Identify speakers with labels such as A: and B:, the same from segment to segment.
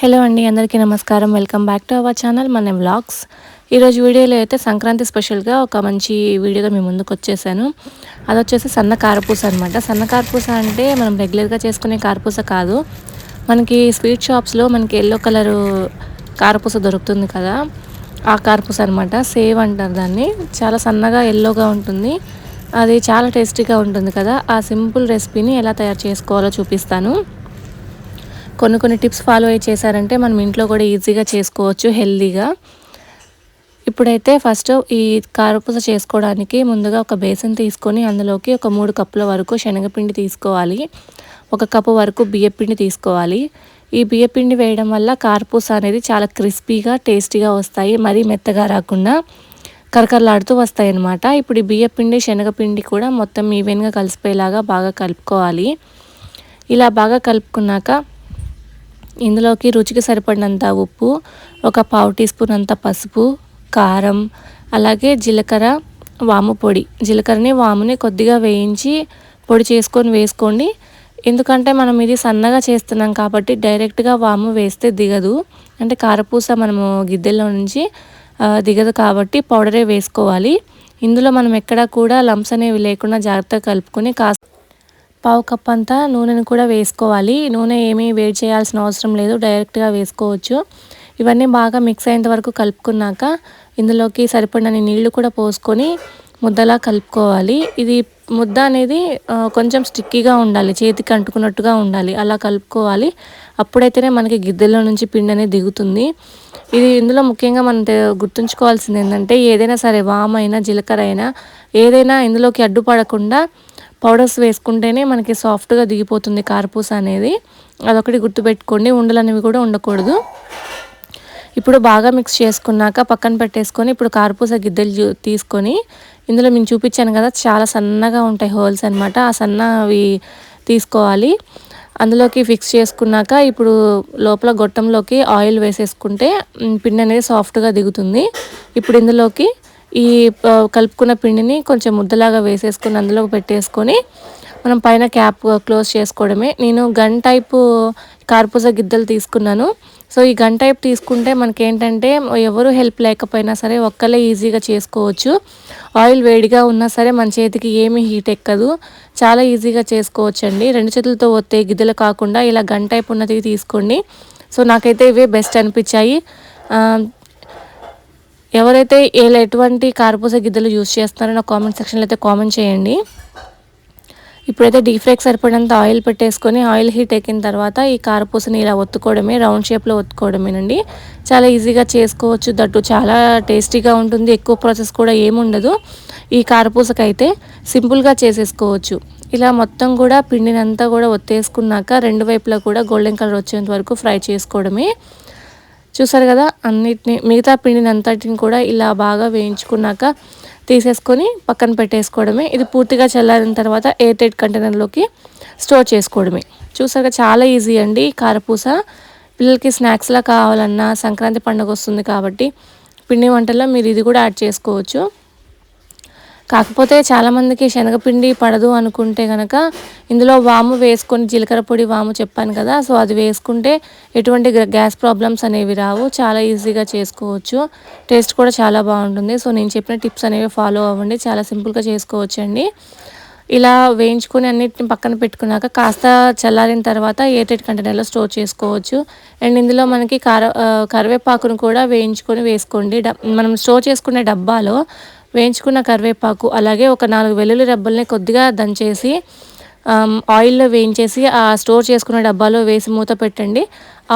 A: Hello అండి అందరికీ నమస్కారం. Welcome back to our channel. మన వ్లాగ్స్. ఈరోజు వీడియోలో అయితే సంక్రాంతి స్పెషల్గా ఒక మంచి వీడియోగా మేము ముందుకు వచ్చేసాను. అది వచ్చేసి సన్న కారపూస అనమాట సన్న కారపూస అంటే మనం రెగ్యులర్గా చేసుకునే కారపూస కాదు. మనకి స్వీట్ షాప్స్లో మనకి ఎల్లో కలరు కారపూస దొరుకుతుంది కదా. ఆ కారపూస అనమాట సేవ్ అంటారు దాన్ని. చాలా సన్నగా ఎల్లోగా ఉంటుంది. అది చాలా టేస్టీగా ఉంటుంది కదా. ఆ సింపుల్ రెసిపీని ఎలా తయారు చేసుకోవాలో చూపిస్తాను. కొన్ని కొన్ని టిప్స్ ఫాలో అయ్యి చేశారంటే మనం ఇంట్లో కూడా ఈజీగా చేసుకోవచ్చు హెల్దీగా. ఇప్పుడైతే ఫస్ట్ ఈ కారపూస చేసుకోవడానికి ముందుగా ఒక బేసన్ తీసుకొని అందులోకి ఒక మూడు కప్పుల వరకు శనగపిండి తీసుకోవాలి. ఒక కప్పు వరకు బియ్యపిండి తీసుకోవాలి. ఈ బియ్యపిండి వేయడం వల్ల కారపూస అనేది చాలా క్రిస్పీగా టేస్టీగా వస్తాయి. మరీ మెత్తగా రాకుండా కరకరలాడుతూ వస్తాయి అన్నమాట ఇప్పుడు ఈ బియ్యపిండి శనగపిండి కూడా మొత్తం ఈవెన్గా కలిసిపోయేలాగా బాగా కలుపుకోవాలి. ఇలా బాగా కలుపుకున్నాక ఇందులోకి రుచికి సరిపడినంత ఉప్పు ఒక పావు టీ స్పూన్ అంత పసుపు కారం అలాగే జీలకర్ర వాము పొడి. జీలకర్రని వాముని కొద్దిగా వేయించి పొడి చేసుకొని వేసుకోండి. ఎందుకంటే మనం ఇది సన్నగా చేస్తున్నాం కాబట్టి డైరెక్ట్గా వాము వేస్తే దిగదు. అంటే కారపూస మనము గిద్దెల్లో నుంచి దిగదు కాబట్టి పౌడరే వేసుకోవాలి. ఇందులో మనం ఎక్కడా కూడా లంప్స్ అనేవి లేకుండా జాగ్రత్తగా కలుపుకొని కాస్త పావు కప్ అంతా నూనెను కూడా వేసుకోవాలి. నూనె ఏమీ వేడి చేయాల్సిన అవసరం లేదు. డైరెక్ట్గా వేసుకోవచ్చు. ఇవన్నీ బాగా మిక్స్ అయ్యేంత వరకు కలుపుకున్నాక ఇందులోకి సరిపడని నీళ్ళు కూడా పోసుకొని ముద్దలా కలుపుకోవాలి. ఇది ముద్ద అనేది కొంచెం స్టిక్కీగా ఉండాలి. చేతికి అంటుకున్నట్టుగా ఉండాలి. అలా కలుపుకోవాలి. అప్పుడైతేనే మనకి గిద్దెలో నుంచి పిండి అనేది దిగుతుంది. ఇది ఇందులో ముఖ్యంగా మనం గుర్తుంచుకోవాల్సింది ఏంటంటే ఏదైనా సరే వామైనా జీలకర్ర అయినా ఏదైనా ఇందులోకి అడ్డుపడకుండా పౌడర్స్ వేసుకుంటేనే మనకి సాఫ్ట్గా దిగిపోతుంది కారపూస అనేది. అదొకటి గుర్తుపెట్టుకోండి ఉండలు అనేవి కూడా ఉండకూడదు. ఇప్పుడు బాగా మిక్స్ చేసుకున్నాక పక్కన పెట్టేసుకొని ఇప్పుడు కారపూస గిద్దెలు తీసుకొని ఇందులో మేము చూపించాను కదా చాలా సన్నగా ఉంటాయి హోల్స్ అనమాట ఆ సన్న అవి తీసుకోవాలి. అందులోకి ఫిక్స్ చేసుకున్నాక ఇప్పుడు లోపల గొట్టంలోకి ఆయిల్ వేసేసుకుంటే పిండి అనేది సాఫ్ట్గా దిగుతుంది. ఇప్పుడు ఇందులోకి ఈ కలుపుకున్న పిండిని కొంచెం ముద్దలాగా వేసేసుకొని అందులో పెట్టేసుకొని మనం పైన క్యాప్ క్లోజ్ చేసుకోవడమే. నేను గన్ టైపు కార్పూజ గిద్దలు తీసుకున్నాను. సో ఈ గన్ టైప్ తీసుకుంటే మనకి ఏంటంటే ఎవరు హెల్ప్ లేకపోయినా సరే ఒక్కలే ఈజీగా చేసుకోవచ్చు. ఆయిల్ వేడిగా ఉన్నా సరే మన చేతికి ఏమీ హీట్ ఎక్కదు. చాలా ఈజీగా చేసుకోవచ్చు అండి రెండు చేతులతో ఒత్తే గిద్దలు కాకుండా ఇలా గన్ టైప్ ఉన్నది తీసుకోండి. సో నాకైతే ఇవే బెస్ట్ అనిపించాయి. ఎవరైతే ఇలా ఎటువంటి కారపూస గిద్దలు యూజ్ చేస్తున్నారో నా కామెంట్ సెక్షన్లో అయితే కామెంట్ చేయండి. ఇప్పుడైతే డీప్ ఫ్రైకి సరిపడినంత ఆయిల్ పెట్టేసుకొని ఆయిల్ హీట్ ఎక్కిన తర్వాత ఈ కారపూసని ఇలా ఒత్తుకోవడమే రౌండ్ షేప్లో ఒత్తుకోవడమేనండి. చాలా ఈజీగా చేసుకోవచ్చు దట్టు చాలా టేస్టీగా ఉంటుంది ఎక్కువ ప్రాసెస్ కూడా ఏముండదు. ఈ కారపూసకైతే సింపుల్గా చేసేసుకోవచ్చు. ఇలా మొత్తం కూడా పిండినంతా కూడా ఒత్తేసుకున్నాక రెండు వైపులా కూడా గోల్డెన్ కలర్ వచ్చేంత వరకు ఫ్రై చేసుకోవడమే. చూసారు కదా అన్నిటిని మిగతా పిండిని అంతటిని కూడా ఇలా బాగా వేయించుకున్నాక తీసేసుకొని పక్కన పెట్టేసుకోవడమే. ఇది పూర్తిగా చల్లారిన తర్వాత ఎయిర్ టైట్ కంటైనర్లోకి స్టోర్ చేసుకోవడమే. చూసాక చాలా ఈజీ అండి కారపూస. పిల్లలకి స్నాక్స్లా కావాలన్నా సంక్రాంతి పండుగ వస్తుంది కాబట్టి పిండి వంటల్లో మీరు ఇది కూడా యాడ్ చేసుకోవచ్చు. కాకపోతే చాలామందికి శనగపిండి పడదు అనుకుంటే కనుక ఇందులో వాము వేసుకొని జీలకర్ర పొడి వాము చెప్పాను కదా సో అది వేసుకుంటే ఎటువంటి గ్యాస్ ప్రాబ్లమ్స్ అనేవి రావు. చాలా ఈజీగా చేసుకోవచ్చు. టేస్ట్ కూడా చాలా బాగుంటుంది. సో నేను చెప్పిన టిప్స్ అనేవి ఫాలో అవ్వండి. చాలా సింపుల్గా చేసుకోవచ్చు అండి ఇలా వేయించుకొని అన్నిటిని పక్కన పెట్టుకున్నాక కాస్త చల్లారిన తర్వాత ఎయిటెడ్ కంటైనర్లో స్టోర్ చేసుకోవచ్చు. అండ్ ఇందులో మనకి కర కరివేపాకును కూడా వేయించుకొని వేసుకోండి. మనం స్టోర్ చేసుకునే డబ్బాలో వేయించుకున్న కరివేపాకు అలాగే ఒక నాలుగు వెల్లుల్లి రెబ్బల్ని కొద్దిగా దంచేసి ఆయిల్లో వేయించేసి ఆ స్టోర్ చేసుకున్న డబ్బాలో వేసి మూత పెట్టండి.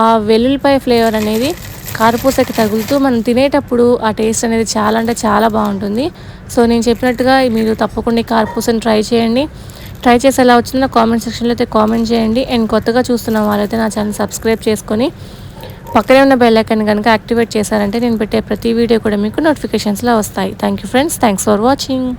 A: ఆ వెల్లుల్లిపాయ ఫ్లేవర్ అనేది కారపూసకి తగులుతూ మనం తినేటప్పుడు ఆ టేస్ట్ అనేది చాలా అంటే చాలా బాగుంటుంది. సో నేను చెప్పినట్టుగా మీరు తప్పకుండా కారపూసని ట్రై చేయండి. ట్రై చేసి ఎలా వచ్చిందో కామెంట్ సెక్షన్లో అయితే కామెంట్ చేయండి. అండ్ కొత్తగా చూస్తున్న వాళ్ళైతే నా ఛానల్ సబ్స్క్రైబ్ చేసుకొని పక్కనే ఉన్న బెల్ ఐకాన్ కనుక యాక్టివేట్ చేశారంటే నేను పెట్టే ప్రతి వీడియో కూడా మీకు నోటిఫికేషన్స్లో వస్తాయి. Thank you friends. Thanks for watching.